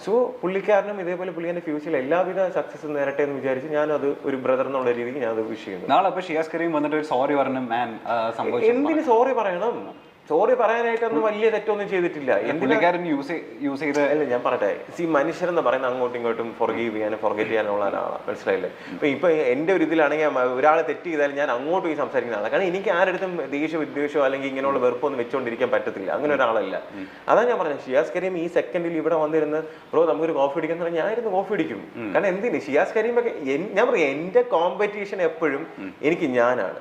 So പുള്ളിക്കാരനും ഇതേപോലെ പുള്ളിയുടെ ഫ്യൂച്ചറിൽ എല്ലാവിധ സക്സസ് നേരട്ടെ എന്ന് വിചാരിച്ച് ഞാൻ അത് ഒരു ബ്രദർ എന്നുള്ള രീതിക്ക് ഞാൻ അത് വിഷ് ചെയ്യുന്നു. നാളെ അപ്പൊ ഷിയാസ് കരീം വന്നിട്ട് ഒരു സോറി പറഞ്ഞു മാൻ എന്തിന് സോറി പറയണം? സോറി പറയാനായിട്ടൊന്നും വലിയ തെറ്റൊന്നും ചെയ്തിട്ടില്ല. എന്തിനാ യൂസ് യൂസ് ചെയ്ത് അല്ല ഞാൻ പറയട്ടെ. സി മനുഷ്യരെന്ന് പറയുന്ന അങ്ങോട്ടും ഇങ്ങോട്ടും ഫൊർഗീവ് ചെയ്യാനും ഫൊർഗറ്റ് ചെയ്യാനുള്ള ഒരാളാണ് മനസ്സിലായില്ലേ? അപ്പൊ ഇപ്പൊ എന്റെ ഒരു ഇതിലാണെങ്കിൽ ഒരാൾ തെറ്റ് ചെയ്താലും ഞാൻ അങ്ങോട്ടും ഈ സംസാരിക്കുന്ന ആളാണ് കാരണം എനിക്ക് ആരുടെ ദേഷ്യ വിദ്വേഷമോ അല്ലെങ്കിൽ ഇങ്ങനെയുള്ള വെറുപ്പൊന്നും വെച്ചുകൊണ്ടിരിക്കാൻ പറ്റത്തില്ല. അങ്ങനെ ഒരാളല്ല. അതാണ് ഞാൻ പറഞ്ഞത് ഷിയാസ് കരീം ഈ സെക്കൻഡിൽ ഇവിടെ വന്നിരുന്ന് ബ്രോ നമുക്കൊരു കോഫി അടിക്കാൻ പറഞ്ഞാൽ ഞാനിരുന്ന് കോഫി അടിക്കും കാരണം എന്തിന്? ഷിയാസ് കരീം ഒക്കെ ഞാൻ പറയാം എന്റെ കോമ്പറ്റീഷൻ എപ്പോഴും എനിക്ക് ഞാനാണ്.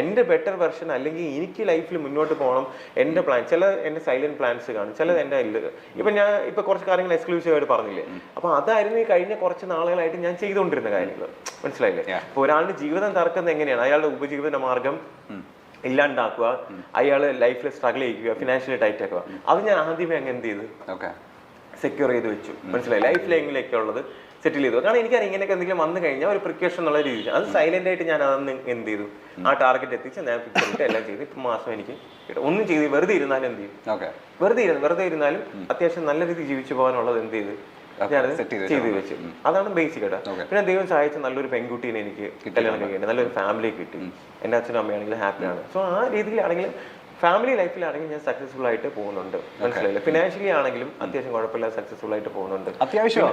എന്റെ ബെറ്റർ വെർഷൻ അല്ലെങ്കിൽ എനിക്ക് ലൈഫിൽ മുന്നോട്ട് പോകണം. എന്റെ പ്ലാൻ ചില എന്റെ സൈലന്റ് പ്ലാൻസ് കാണും ചിലത് എന്റെ ഇപ്പൊ ഞാൻ ഇപ്പൊ കുറച്ച് കാര്യങ്ങൾ എക്സ്ക്ലൂസീവായിട്ട് പറഞ്ഞില്ലേ? അപ്പൊ അതായിരുന്നു ഈ കഴിഞ്ഞ കുറച്ച് നാളുകളായിട്ട് ഞാൻ ചെയ്തുകൊണ്ടിരുന്ന കാര്യങ്ങൾ. മനസ്സിലായില്ലേ? അപ്പോൾ ഒരാളുടെ ജീവിതം തറക്കുന്നത് എങ്ങനെയാണ്? അയാളുടെ ഉപജീവന മാർഗം ഇല്ലാണ്ടാക്കുക അയാൾ ലൈഫിൽ സ്ട്രഗിൾ ചെയ്യിക്കുക ഫിനാൻഷ്യലി ടൈറ്റ് ആക്കുക. അത് ഞാൻ ആദ്യമേ അങ്ങ് എന്ത് ചെയ്ത്? സെക്യൂർ ചെയ്ത് വെച്ചു. മനസ്സിലായി ലൈഫ് ഉള്ളത്? സെറ്റിൽ ചെയ്തു. കാരണം എനിക്കറിയാം ഇങ്ങനെയൊക്കെ എന്തെങ്കിലും വന്നു കഴിഞ്ഞാൽ ഒരു പ്രിക്കോഷൻ എന്നുള്ള രീതിയിൽ. അത് സൈലന്റ് ആയിട്ട് ഞാൻ അതൊന്ന് എന്ത് ചെയ്തു? ആ ടാർഗറ്റ് എത്തിച്ച് ഞാൻ പിക്ചർ ഇട്ട് എല്ലാം ചെയ്തു. ഇപ്പം മാസം എനിക്ക് കിട്ടും. ഒന്നും ചെയ്ത് വെറുതെ ഇരുന്നാലും എന്ത് ചെയ്യും? വെറുതെ ഇരുന്ന് വെറുതെ ഇരുന്നാലും അത്യാവശ്യം നല്ല രീതിയിൽ ജീവിച്ചു പോകാനുള്ളത് എന്ത് ചെയ്ത്? ഞാനത് ചെയ്ത് വെച്ചു. അതാണ് ബേസിക് ആയിട്ട്. പിന്നെ ദൈവം സഹായിച്ച നല്ലൊരു പെൺകുട്ടീനെ എനിക്ക് കല്യാണം നല്ലൊരു ഫാമിലി കിട്ടി. എന്റെ അച്ഛനും അമ്മയാണെങ്കിലും ഹാപ്പിയാണ് സോ ആ രീതിയിലാണെങ്കിൽ ഫാമിലി ലൈഫിലാണെങ്കിൽ ഞാൻ സക്സസ്ഫുൾ ആയിട്ട് പോകുന്നുണ്ട്. മനസ്സിലായില്ല? ഫിനാൻഷ്യലി ആണെങ്കിലും അത്യാവശ്യം കുഴപ്പമില്ല സക്സസ്ഫുൾ ആയിട്ട് പോകുന്നുണ്ട്. അത്യാവശ്യം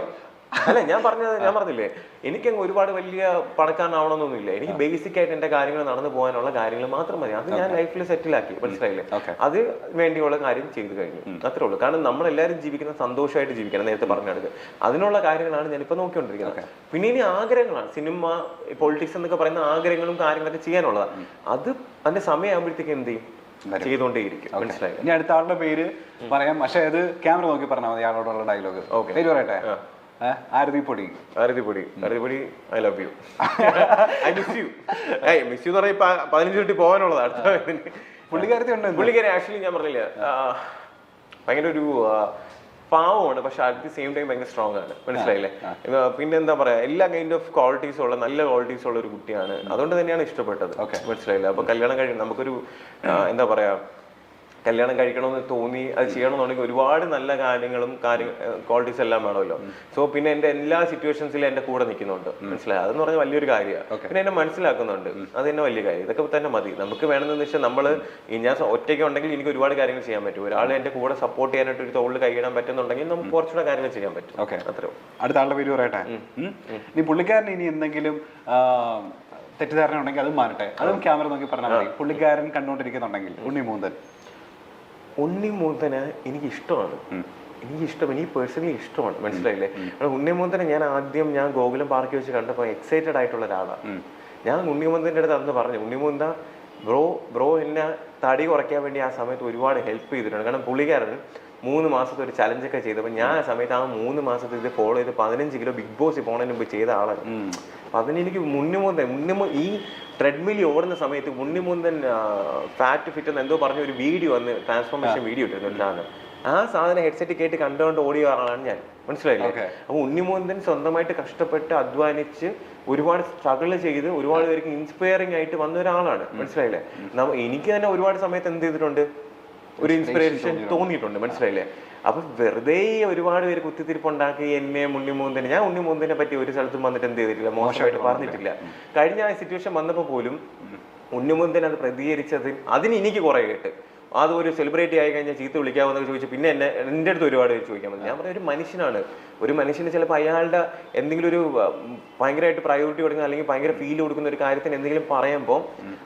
അല്ല ഞാൻ പറഞ്ഞത് ഞാൻ പറഞ്ഞില്ലേ എനിക്കങ്ങ് ഒരുപാട് വലിയ പണക്കാരനാവണമെന്നൊന്നുമില്ല. എനിക്ക് ബേസിക് ആയിട്ട് എന്റെ കാര്യങ്ങൾ നടന്നു പോകാനുള്ള കാര്യങ്ങൾ മാത്രം മതി. അത് ഞാൻ ലൈഫിൽ സെറ്റിൽ ആക്കി മനസ്സിലായില്ലേ അത് വേണ്ടിയുള്ള കാര്യം ചെയ്തു കഴിഞ്ഞു. അത്രേ ഉള്ളൂ. കാരണം നമ്മളെല്ലാവരും ജീവിക്കുന്ന സന്തോഷമായിട്ട് ജീവിക്കണം നേരത്തെ പറഞ്ഞ കണക്ക് അതിനുള്ള കാര്യങ്ങളാണ് ഞാൻ ഇപ്പൊ നോക്കിക്കൊണ്ടിരിക്കുന്നത് പിന്നെ ഇനി ആഗ്രഹങ്ങളാണ്. സിനിമ പൊളിറ്റിക്സ് എന്നൊക്കെ പറയുന്ന ആഗ്രഹങ്ങളും കാര്യങ്ങളൊക്കെ ചെയ്യാനുള്ളതാണ് അത് അതിന്റെ സമയമാകുമ്പോഴത്തേക്ക് എന്ത് ചെയ്യും? ചെയ്തുകൊണ്ടേയിരിക്കും. മനസ്സിലായി ഇനി അടുത്ത ആളുടെ പേര് പറയാം. പക്ഷെ അത് ക്യാമറ നോക്കി പറഞ്ഞാൽ മതി. ആളോടുള്ള ഡയലോഗ്. പേര് പറയട്ടെ? Aarathi Podi Aruthippodi Aruthippodi I love you I miss you miss you എന്ന് പറഞ്ഞാൽ ഇപ്പൊ പതിനഞ്ച് മിനിറ്റ് പോകാനുള്ളത്. അടുത്ത ഇതിന്. പുള്ളിക്കാരത്തി ഉണ്ട് പുള്ളിക്കാരി ആക്ച്വലി ഞാൻ പറഞ്ഞില്ല ഭയങ്കര ഒരു പാവമാണ് പക്ഷെ അറ്റ് ദി സെയിം ടൈം ഭയങ്കര സ്ട്രോങ് ആണ്. മനസ്സിലായില്ലേ? പിന്നെ എന്താ പറയാ എല്ലാ കൈൻഡ് ഓഫ് ക്വാളിറ്റീസ് ഉള്ള നല്ല ക്വാളിറ്റീസ് ഉള്ള ഒരു കുട്ടിയാണ്. അതുകൊണ്ട് തന്നെയാണ് ഇഷ്ടപ്പെട്ടത്. മനസ്സിലായില്ല? അപ്പൊ കല്യാണം കഴിക്കണം നമുക്കൊരു എന്താ പറയാ കല്യാണം കഴിക്കണമെന്ന് തോന്നി അത് ചെയ്യണമെന്നുണ്ടെങ്കിൽ ഒരുപാട് നല്ല കാര്യങ്ങളും കാര്യം ക്വാളിറ്റീസ് എല്ലാം വേണമല്ലോ. സോ പിന്നെ എന്റെ എല്ലാ സിറ്റുവേഷൻസിലും എന്റെ കൂടെ നിൽക്കുന്നുണ്ട്. മനസ്സിലായി? അതെന്ന് പറഞ്ഞാൽ വലിയൊരു കാര്യമാണ്. പിന്നെ എന്നെ മനസ്സിലാക്കുന്നുണ്ട്. അത് തന്നെ വലിയ കാര്യം. ഇതൊക്കെ തന്നെ മതി. നമുക്ക് വേണമെന്ന് വെച്ചാൽ നമ്മൾ ഈ ഞാൻ ഒറ്റയ്ക്ക് ഉണ്ടെങ്കിൽ എനിക്ക് ഒരുപാട് കാര്യങ്ങൾ ചെയ്യാൻ പറ്റും. ഒരാൾ എന്റെ കൂടെ സപ്പോർട്ട് ചെയ്യാനായിട്ട് ഒരു തോളിൽ കൈയിടാൻ പറ്റുന്നുണ്ടെങ്കിൽ നമുക്ക് കുറച്ചുകൂടെ കാര്യങ്ങൾ ചെയ്യാൻ പറ്റും. ഓക്കെ അത്രേ ഉള്ളൂ. അടുത്ത ആളുടെ പേര് പറയട്ടെ? നീ ഇനി പുള്ളിക്കാരൻ ഇനി എന്തെങ്കിലും തെറ്റിദ്ധാരണ ഉണ്ടെങ്കിൽ അത് മാറട്ടെ. അതും ക്യാമറ നോക്കി പറഞ്ഞാൽ മതി. പുള്ളിക്കാരൻ കണ്ടുകൊണ്ടിരിക്കുന്നുണ്ടെങ്കിൽ. ഉണ്ണി മൂന്തൻ. ഉണ്ണിമൂന്തന് എനിക്ക് ഇഷ്ടമാണ് എനിക്ക് ഇഷ്ടം എനിക്ക് പേഴ്സണലി ഇഷ്ടമാണ്. മനസ്സിലായില്ലേ? കാരണം ഉണ്ണിമൂന്തനെ ഞാൻ ആദ്യം ഞാൻ ഗോകുലം പാർക്കിൽ വെച്ച് കണ്ടപ്പോൾ എക്സൈറ്റഡ് ആയിട്ടുള്ള ഒരാളാണ് ഞാൻ ഉണ്ണിമൂന്തന്റെ അടുത്ത് അന്ന് പറഞ്ഞു ഉണ്ണിമൂന്ത ബ്രോ ബ്രോ എന്നെ തടി കുറയ്ക്കാൻ വേണ്ടി ആ സമയത്ത് ഒരുപാട് ഹെൽപ്പ് ചെയ്തിട്ടുണ്ട്. കാരണം പുള്ളിക്കാരൻ മൂന്ന് മാസത്തെ ഒരു ചലഞ്ച് ഒക്കെ ചെയ്തപ്പോൾ ഞാൻ ആ സമയത്ത് ആ മൂന്ന് മാസത്തെ ഇത് ഫോളോ ചെയ്ത് പതിനഞ്ച് കിലോ ബിഗ് ബോസ് പോണതിന് മുമ്പ് ചെയ്ത ആളാണ്. അപ്പൊ അതിനെനിക്ക് മുന്നേ മുന്നേ ഈ ട്രെഡ്മില്ലി ഓടുന്ന സമയത്ത് ഉണ്ണിമുന്തൻ ഫാറ്റ് ഫിറ്റ് എന്ന് എന്തോ പറഞ്ഞ ഒരു വീഡിയോ അന്ന് ട്രാൻസ്ഫോർമേഷൻ വീഡിയോ ഇട്ടിരുന്നു ആ സാധനം ഹെഡ്സെറ്റ് കേട്ട് കണ്ടുകൊണ്ട് ഓടിയ ആളാണ് ഞാൻ. മനസ്സിലായില്ലേ. അപ്പൊ ഉണ്ണിമോന്തൻ സ്വന്തമായിട്ട് കഷ്ടപ്പെട്ട് അധ്വാനിച്ച് ഒരുപാട് സ്ട്രഗിൾ ചെയ്ത് ഒരുപാട് പേർക്ക് ഇൻസ്പയറിംഗ് ആയിട്ട് വന്ന ഒരാളാണ്. മനസ്സിലായില്ലേ? എനിക്ക് തന്നെ ഒരുപാട് സമയത്ത് എന്ത് ചെയ്തിട്ടുണ്ട്? ഒരു ഇൻസ്പിറേഷൻ തോന്നിയിട്ടുണ്ട് മനസ്സിലായില്ലേ? അപ്പൊ വെറുതെ ഒരുപാട് പേര് കുത്തിത്തിരിപ്പുണ്ടാക്കി എന്നെ ഉണ്ണിമൂന്തനെ ഞാൻ ഉണ്ണിമൂന്തനെ പറ്റി ഒരു സ്ഥലത്തും വന്നിട്ട് എന്ത് ചെയ്തിട്ടില്ല മോശമായിട്ട് പറഞ്ഞിട്ടില്ല. കഴിഞ്ഞ ആ സിറ്റുവേഷൻ വന്നപ്പോൾ പോലും ഉണ്ണിമുന്തൻ അത് പ്രതികരിച്ചത് അതിന് എനിക്ക് കുറെ കേട്ട്. അത് ഒരു സെലിബ്രിറ്റി ആയി കഴിഞ്ഞാൽ ചീത്ത വിളിക്കാമെന്നൊക്കെ ചോദിച്ചു പിന്നെ എന്നെ എന്റെ അടുത്ത് ഒരുപാട് ചോദിക്കാൻ പറ്റും ഞാൻ പറഞ്ഞ ഒരു മനുഷ്യനാണ്. ഒരു മനുഷ്യന് ചിലപ്പോൾ അയാളുടെ എന്തെങ്കിലും ഒരു ഭയങ്കരമായിട്ട് പ്രയോറിറ്റി കൊടുക്കുന്ന അല്ലെങ്കിൽ ഭയങ്കര ഫീൽ കൊടുക്കുന്ന ഒരു കാര്യത്തിന് എന്തെങ്കിലും പറയുമ്പോൾ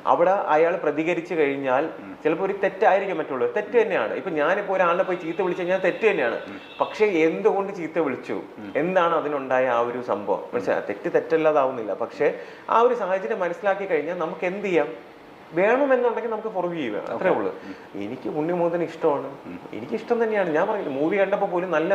അവിടെ അയാൾ പ്രതികരിച്ചു കഴിഞ്ഞാൽ ചിലപ്പോൾ ഒരു തെറ്റായിരിക്കും മറ്റുള്ളവർ തെറ്റ് തന്നെയാണ്. ഇപ്പൊ ഞാനിപ്പോൾ ഒരാളെ പോയി ചീത്ത വിളിച്ചു കഴിഞ്ഞാൽ തെറ്റ് തന്നെയാണ്. പക്ഷേ എന്തുകൊണ്ട് ചീത്ത വിളിച്ചു? എന്താണ് അതിനുണ്ടായ ആ ഒരു സംഭവം? മനസ്സിലായി? തെറ്റ് തെറ്റല്ലാതാവുന്നില്ല. പക്ഷേ ആ ഒരു സാഹചര്യം മനസ്സിലാക്കി കഴിഞ്ഞാൽ നമുക്ക് എന്ത് ചെയ്യാം? വേണമെന്നുണ്ടെങ്കിൽ നമുക്ക് ഫോർഗീവ് ചെയ്യാം അത്രേ ഉള്ളൂ. എനിക്ക് ഉണ്ണി ഉണ്ണിമോദൻ ഇഷ്ടമാണ്. എനിക്ക് ഇഷ്ടം തന്നെയാണ്. ഞാൻ പറഞ്ഞില്ല മൂവി കണ്ടപ്പോൾ പോലും നല്ല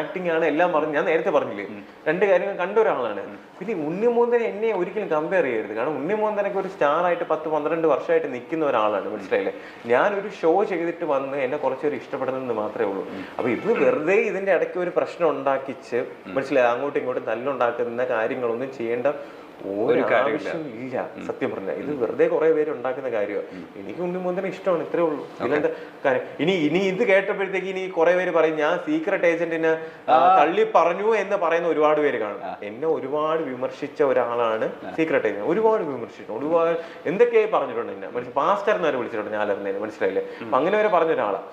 ആക്ടിങ് ആണ് എല്ലാം പറഞ്ഞു ഞാൻ നേരത്തെ പറഞ്ഞില്ലേ രണ്ട് കാര്യങ്ങൾ കണ്ട ഒരാളാണ്. പിന്നെ ഉണ്ണിമോന്തനെ എന്നെ ഒരിക്കലും കമ്പയർ ചെയ്യരുത്. കാരണം ഉണ്ണി ഉണ്ണിമോന്തനൊക്കെ ഒരു സ്റ്റാർ ആയിട്ട് പത്ത് പന്ത്രണ്ട് വർഷമായിട്ട് നിൽക്കുന്ന ഒരാളാണ് മനസ്സിലായില്ലേ? ഞാൻ ഒരു ഷോ ചെയ്തിട്ട് വന്ന് എന്നെ കുറച്ചൊരു ഇഷ്ടപ്പെടുന്നത് മാത്രമേ ഉള്ളൂ. അപ്പൊ ഇത് വെറുതെ ഇതിന്റെ ഇടയ്ക്ക് ഒരു പ്രശ്നം ഉണ്ടാക്കിച്ച് മനസ്സിലായി? അങ്ങോട്ടും ഇങ്ങോട്ടും തല്ലുണ്ടാക്കുന്ന കാര്യങ്ങളൊന്നും ചെയ്യേണ്ട ഒരു കാര്യമില്ല. ഇല്ല സത്യം പറഞ്ഞ. ഇത് വെറുതെ കുറെ പേര് ഉണ്ടാക്കുന്ന കാര്യമാണ് എനിക്ക് ഉണ്ണിമോന്തനെ ഇഷ്ടമാണ് ഇത്രേ ഉള്ളൂ. ഇതിലെന്താ കാര്യം? ഇനി ഇനി ഇത് കേട്ടപ്പോഴത്തേക്ക് ഇനി കുറെ പേര് പറയും ഞാൻ സീക്രട്ട് ഏജന്റിനെ തള്ളി പറഞ്ഞു എന്ന് പറയുന്ന ഒരുപാട് പേര് കാണും. എന്നെ ഒരുപാട് വിമർശിച്ച ഒരാളാണ് സീക്രട്ട് ഏജന്റ് ഒരുപാട് വിമർശിച്ചു ഒരുപാട് എന്തൊക്കെയായി പറഞ്ഞിട്ടുണ്ട് എന്നെ? മനസ്സിലായി പാസ്റ്റർ എന്നവരെ വിളിച്ചിട്ടുണ്ട്? ഞാൻ അറിഞ്ഞതിന് മനസ്സിലായില്ലേ? അപ്പൊ അങ്ങനെ വരെ പറഞ്ഞ ഒരാളാണ്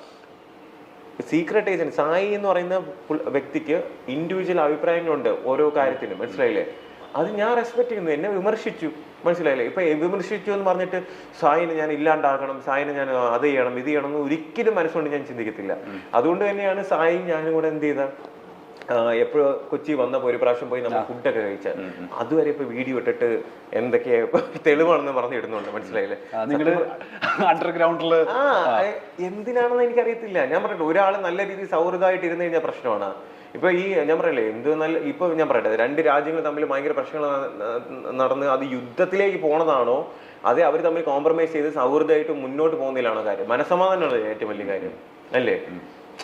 സീക്രട്ട് ഏജന്റ് സായി എന്ന് പറയുന്ന വ്യക്തിക്ക് ഇൻഡിവിജ്വൽ അഭിപ്രായങ്ങളുണ്ട് ഓരോ കാര്യത്തിനും മനസ്സിലായില്ലേ? അത് ഞാൻ റെസ്പെക്ട് ചെയ്യുന്നു. എന്നെ വിമർശിച്ചു. മനസ്സിലായില്ലേ? ഇപ്പൊ വിമർശിച്ചു എന്ന് പറഞ്ഞിട്ട് സായിനെ ഞാൻ ഇല്ലാണ്ടാക്കണം സായിനെ ഞാൻ അത് ചെയ്യണം ഇത് ചെയ്യണം എന്ന് ഒരിക്കലും മനസ്സുകൊണ്ട് ഞാൻ ചിന്തിക്കത്തില്ല. അതുകൊണ്ട് തന്നെയാണ് സായും ഞാനും കൂടെ എന്ത് ചെയ്ത എപ്പോഴും കൊച്ചി വന്നപ്പോ ഒരു പ്രാവശ്യം പോയി നമ്മൾ ഫുഡൊക്കെ കഴിച്ച. അതുവരെ ഇപ്പൊ വീഡിയോ ഇട്ടിട്ട് എന്തൊക്കെയാ തെളിവാണെന്ന് പറഞ്ഞു ഇടുന്നുണ്ട് മനസ്സിലായില്ലേ അണ്ടർഗ്രൗണ്ടിൽ എന്തിനാണെന്ന് എനിക്കറിയത്തില്ല. ഞാൻ പറഞ്ഞിട്ട് ഒരാൾ നല്ല രീതിയിൽ സൗഹൃദമായിട്ട് ഇരുന്ന് കഴിഞ്ഞാൽ പ്രശ്നമാണ്. ഇപ്പൊ ഈ ഞാൻ പറയല്ലേ എന്ത് നല്ല ഇപ്പൊ ഞാൻ പറയട്ടെ രണ്ട് രാജ്യങ്ങൾ തമ്മിൽ ഭയങ്കര പ്രശ്നങ്ങൾ നടന്ന് അത് യുദ്ധത്തിലേക്ക് പോണതാണോ? അതെ അവർ തമ്മിൽ കോംപ്രമൈസ് ചെയ്ത് സൗഹൃദമായിട്ട് മുന്നോട്ട് പോകുന്നതിലാണോ കാര്യം? മനസ്സമാധാനമുള്ള ഏറ്റവും വലിയ കാര്യം അല്ലേ?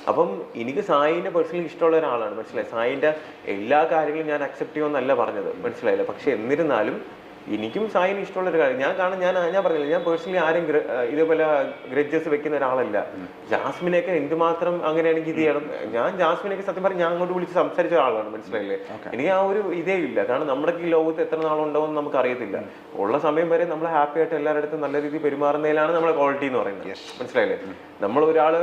അപ്പം എനിക്ക് സായിനെ പേഴ്സണലി ഇഷ്ടമുള്ള ഒരാളാണ് മനസ്സിലായി? സായിന്റെ എല്ലാ കാര്യങ്ങളും ഞാൻ അക്സെപ്റ്റ് ചെയ്യുമെന്നല്ല പറഞ്ഞത് മനസ്സിലായില്ല? പക്ഷെ എന്നിരുന്നാലും എനിക്കും സായിന് ഇഷ്ടമുള്ള ഒരു കാര്യം. ഞാൻ കാണാൻ ഞാൻ ഞാൻ പറഞ്ഞില്ല ഞാൻ പേഴ്സണലി ആരും ഇതേപോലെ ഗ്രഡ്ജസ് വെക്കുന്ന ഒരാളല്ല. ജാസ്മിനെയൊക്കെ എന്തുമാത്രം അങ്ങനെയാണെങ്കിൽ ഇത് ചെയ്യണം. ഞാൻ ജാസ്മിനെയൊക്കെ സത്യം പറഞ്ഞാൽ ഞാൻ അങ്ങോട്ട് വിളിച്ച് സംസാരിച്ച ഒരാളാണ് മനസ്സിലായില്ലേ? എനിക്ക് ആ ഒരു ഇതേ ഇല്ല. കാരണം നമ്മുടെ ഈ ലോകത്ത് എത്ര നാളുണ്ടാവും നമുക്ക് അറിയത്തില്ല ഉള്ള സമയം വരെ നമ്മൾ ഹാപ്പി ആയിട്ട് എല്ലാവരുടെ അടുത്തും നല്ല രീതിയിൽ പെരുമാറുന്നതിലാണ് നമ്മളെ ക്വാളിറ്റി എന്ന് പറയുന്നത്. മനസ്സിലായില്ലേ? നമ്മൾ ഒരാൾ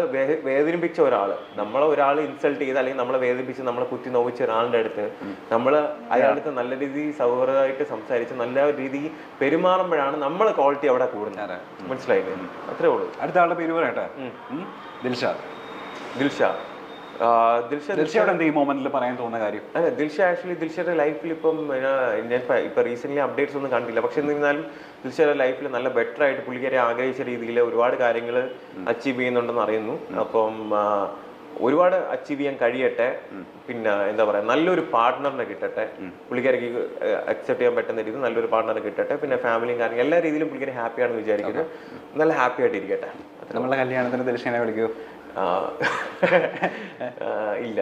വേദനിപ്പിച്ച ഒരാൾ നമ്മളെ ഒരാൾ ഇൻസൾട്ട് ചെയ്ത് അല്ലെങ്കിൽ നമ്മളെ വേദനിപ്പിച്ച് നമ്മളെ കുത്തി നോവിച്ച ഒരാളുടെ അടുത്ത് നമ്മൾ അയാളുടെ അടുത്ത് നല്ല രീതിയിൽ സൗഹൃദമായിട്ട് സംസാരിച്ച് നല്ല രീതിയിൽ പെരുമാറുമ്പോഴാണ് നമ്മൾ ക്വാളിറ്റി അവിടെ കൂടുന്നത്. മനസ്സിലായില്ലേ? അത്രേ ഉള്ളൂ. അടുത്ത ആളുടെ പേര് പറയട്ടെ? ദിൽഷാ. ദിൽഷാദ് ദിൽഷ ദിൽഷ. ദിൽഷയോട് എന്ത് ഈ മൊമെന്റിൽ പറയാൻ തോന്നുന്ന കാര്യം? അല്ല ദിൽഷ ആക്ച്വലി ദിൽഷയുടെ ലൈഫിൽ ഇപ്പം ഞാൻ ഇപ്പൊ- റീസെന്റ് അപ്ഡേറ്റ്സ് ഒന്നും കണ്ടില്ല. പക്ഷെ എന്നിരുന്നാലും ദിൽഷയുടെ ലൈഫിൽ നല്ല ബെറ്റർ ആയിട്ട് പുള്ളിക്കാരെ ആഗ്രഹിച്ച രീതിയിൽ ഒരുപാട് കാര്യങ്ങൾ അച്ചീവ് ചെയ്യുന്നുണ്ടെന്ന് അറിയുന്നു. അപ്പം ഒരുപാട് അച്ചീവ് ചെയ്യാൻ കഴിയട്ടെ. പിന്നെ എന്താ പറയാ നല്ലൊരു പാർട്ട്ണറിനെ കിട്ടട്ടെ. പുള്ളിക്കാരിക്ക് അക്സെപ്റ്റ് ചെയ്യാൻ പറ്റുന്ന രീതിയിൽ നല്ലൊരു പാർട്ട്ണറെ കിട്ടട്ടെ. പിന്നെ ഫാമിലിയും കാര്യങ്ങൾ എല്ലാ രീതിയിലും പുള്ളിക്കാരി ഹാപ്പിയാണെന്ന് വിചാരിക്കുന്നു. നല്ല ഹാപ്പി ആയിട്ട് ഇരിക്കട്ടെ നമ്മളെ കല്യാണത്തിന് ദൃശ്യനെ വിളിക്കൂ. ഇല്ല.